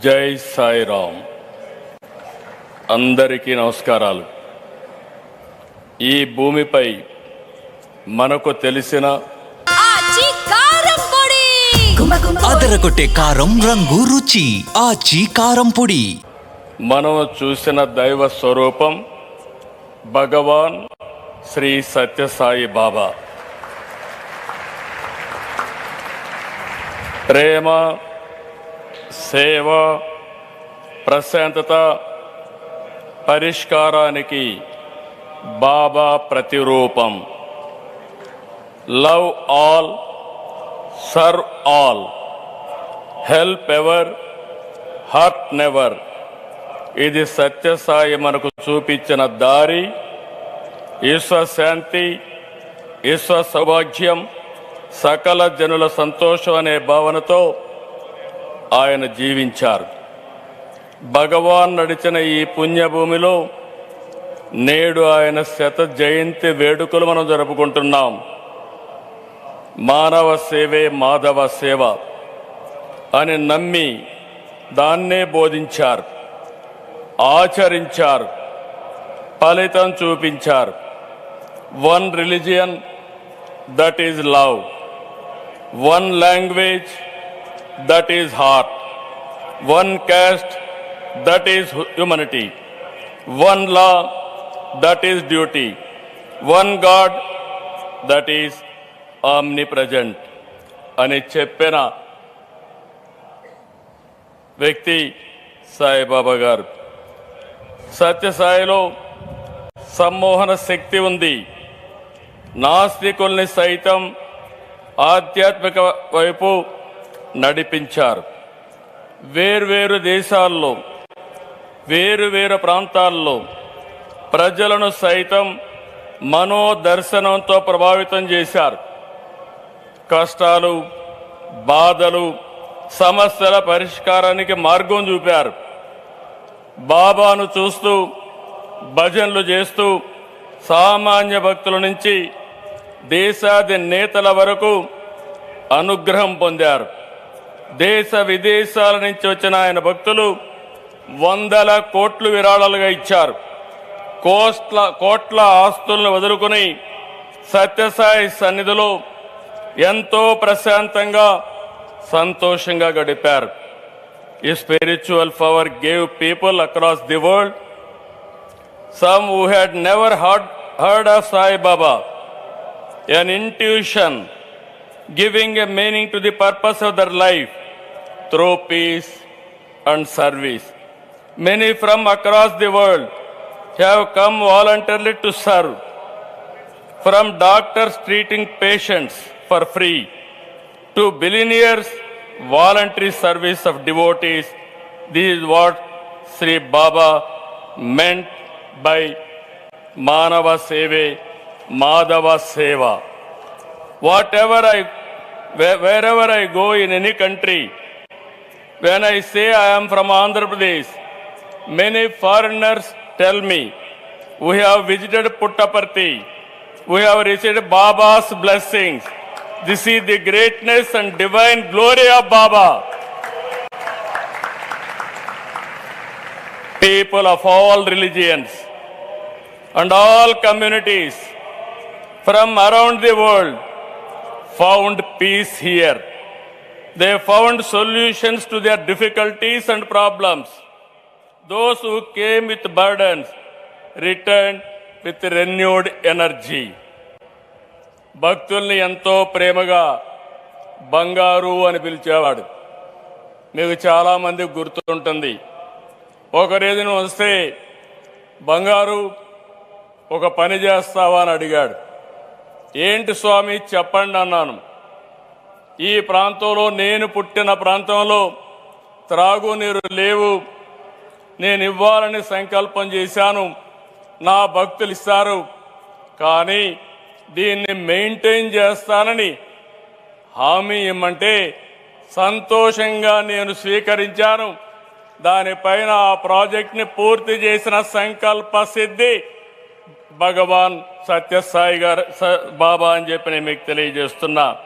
జై సాయిరామ్. అందరికీ నమస్కారాలు. ఈ భూమిపై మనకు తెలిసిన అదరగొట్టే కారం రంగు రుచి ఆచి కారం పొడి. మనం చూసిన దైవ స్వరూపం భగవాన్ శ్రీ సత్యసాయి బాబా. ప్రేమ సేవ ప్రశాంతత పరిష్కారానికి బాబా ప్రతిరూపం. Love all serve all. Help ever hurt never. ఇది సత్యసాయి మనకు చూపించిన దారి ఈశ్వశాంతి ఈశ్వ సౌభాగ్యం సకల జనుల సంతోషం అనే భావనతో ఆయన జీవించారు. భగవాన్ నడిచిన ఈ పుణ్యభూమిలో నేడు ఆయన శత జయంతి వేడుకలు మనం జరుపుకుంటున్నాం. మానవ సేవే మాధవ సేవ అని నమ్మి దాన్నే బోధించారు. ఆచరించారు. ఫలితం చూపించారు. One religion that is love one language that is heart one caste that is humanity one law that is duty one God that is omnipresent అని చెప్పిన వ్యక్తి సాయిబాబా గారు. సత్యసాయిలో సమ్మోహన శక్తి ఉంది. నాస్తికుల్ని సైతం ఆధ్యాత్మిక వైపు నడిపించారు. వేర్వేరు దేశాల్లో వేరు వేరు ప్రాంతాల్లో ప్రజలను సైతం మనోదర్శనంతో ప్రభావితం చేశారు. కష్టాలు బాధలు సమస్యల పరిష్కారానికి మార్గం చూపారు. బాబాను చూస్తూ భజనలు చేస్తూ సామాన్య భక్తుల నుంచి దేశాది నేతల వరకు అనుగ్రహం పొందారు. దేశ విదేశాల నుంచి వచ్చిన ఆయన భక్తులు వందల కోట్లు విరాళాలుగా ఇచ్చారు. కోట్ల కోట్ల ఆస్తులను వదులుకుని సత్యసాయి సన్నిధిలో ఎంతో ప్రశాంతంగా సంతోషంగా గడిపారు. ఈ spiritual power gave people across the world some who had never heard heard of Sai Baba an intuition giving a meaning to the purpose of their life. Through peace and service. Many from across the world have come voluntarily to serve, from doctors treating patients for free to billionaires voluntary service of devotees. This is what Sri Baba meant by Manava Seve, Madhava Seva. Whatever I, wherever I go in any country, when I say I am from Andhra Pradesh, many foreigners tell me, we have visited Puttaparthi, we have received Baba's blessings. This is the greatness and divine glory of Baba. People of all religions and all communities from around the world found peace here. They found solutions to their difficulties and problems. Those who came with burdens returned with renewed energy. భక్తుల్ని ఎంతో ప్రేమగా బంగారు అని పిలిచేవాడు మీకు చాలామంది గుర్తుంటుంది ఒకరేదిన వస్తే బంగారు ఒక పని చేస్తావా అని అడిగాడు ఏంటి స్వామి చెప్పండి అన్నాను ఈ ప్రాంతంలో నేను పుట్టిన ప్రాంతంలో త్రాగునీరు లేవు. నేను ఇవ్వాలని సంకల్పం చేశాను. నా భక్తులు ఇస్తారు. కానీ దీన్ని మెయింటైన్ చేస్తానని హామీ ఇమ్మంటే సంతోషంగా నేను స్వీకరించాను. దానిపైన ఆ ప్రాజెక్ట్ని పూర్తి చేసిన సంకల్ప సిద్ధి భగవాన్ సత్యసాయి గారు స- బాబా అని చెప్పి నేను మీకు తెలియజేస్తున్నా.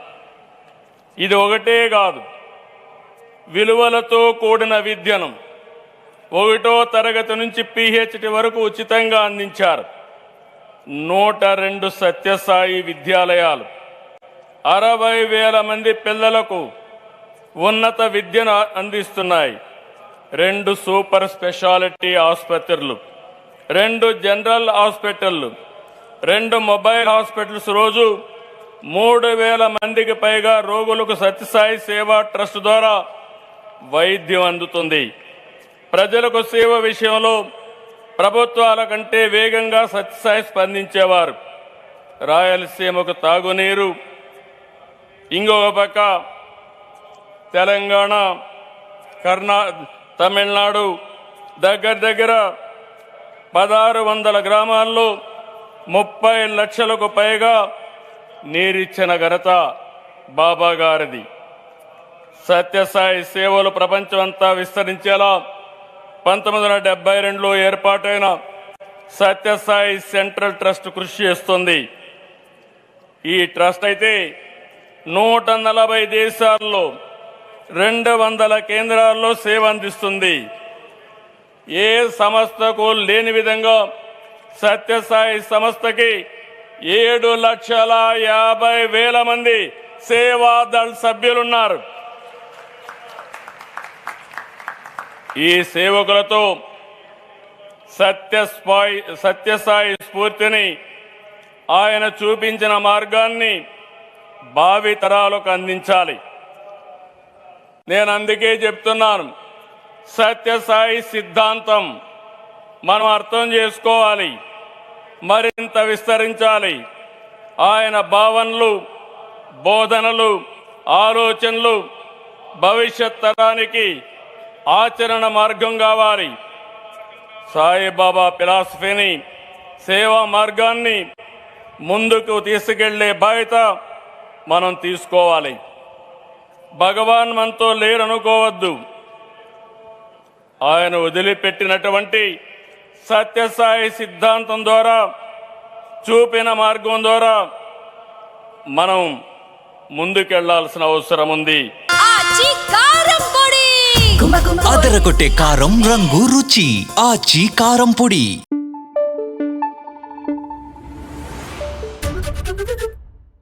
ఇది ఒకటే కాదు. విలువలతో కూడిన విద్యను ఒకటో తరగతి నుంచి పిహెచ్డి వరకు ఉచితంగా అందించారు. నూట రెండు సత్యసాయి విద్యాలయాలు. అరవై వేల మంది పిల్లలకు ఉన్నత విద్యను అందిస్తున్నాయి. రెండు సూపర్ స్పెషాలిటీ ఆసుపత్రులు రెండు జనరల్ హాస్పిటళ్ళు రెండు మొబైల్ హాస్పిటల్స్ రోజు మూడు వేల మందికి పైగా రోగులకు సత్యసాయి సేవా ట్రస్ట్ ద్వారా వైద్యం అందుతుంది. ప్రజలకు సేవ విషయంలో ప్రభుత్వాల కంటే వేగంగా సత్యసాయి స్పందించేవారు. రాయలసీమకు తాగునీరు. ఇంకొక పక్క తెలంగాణ కర్ణా తమిళనాడు దగ్గర దగ్గర పదహారు వందల గ్రామాల్లో ముప్పై లక్షలకు పైగా నీరిచ్చిన ఘనత బాబా గారిది. సత్యసాయి సేవలు ప్రపంచమంతా విస్తరించేలా పంతొమ్మిది వందల డెబ్బై రెండులో ఏర్పాటైన సత్యసాయి సెంట్రల్ ట్రస్ట్ కృషి చేస్తుంది. ఈ ట్రస్ట్ అయితే నూట నలభై దేశాల్లో రెండు వందల కేంద్రాల్లో సేవ అందిస్తుంది. ఏ సంస్థకు లేని విధంగా సత్యసాయి సంస్థకి ఏడు లక్షల యాభై వేల మంది సేవాదళ్ సభ్యులున్నారు. ఈ సేవకులతో సత్యస్పాయి సత్యసాయి స్ఫూర్తిని ఆయన చూపించిన మార్గాన్ని భావి తరాలకు అందించాలి. నేను అందుకే చెప్తున్నాను సత్యసాయి సిద్ధాంతం మనం అర్థం చేసుకోవాలి. మరింత విస్తరించాలి. ఆయన భావనలు బోధనలు ఆలోచనలు భవిష్యత్ తరానికి ఆచరణ మార్గం కావాలి. సాయిబాబా ఫిలాసఫీని సేవా మార్గాన్ని ముందుకు తీసుకెళ్ళే బాధ్యత మనం తీసుకోవాలి. భగవాన్ మనతో లేరనుకోవద్దు. ఆయన వదిలిపెట్టినటువంటి సత్యసాయి సిద్ధాంతం ద్వారా చూపిన మార్గం ద్వారా మనం ముందుకెళ్ళాల్సిన అవసరం ఉంది. అదరగొట్టే కారం రంగు రుచి. ఆచి కారం పొడి.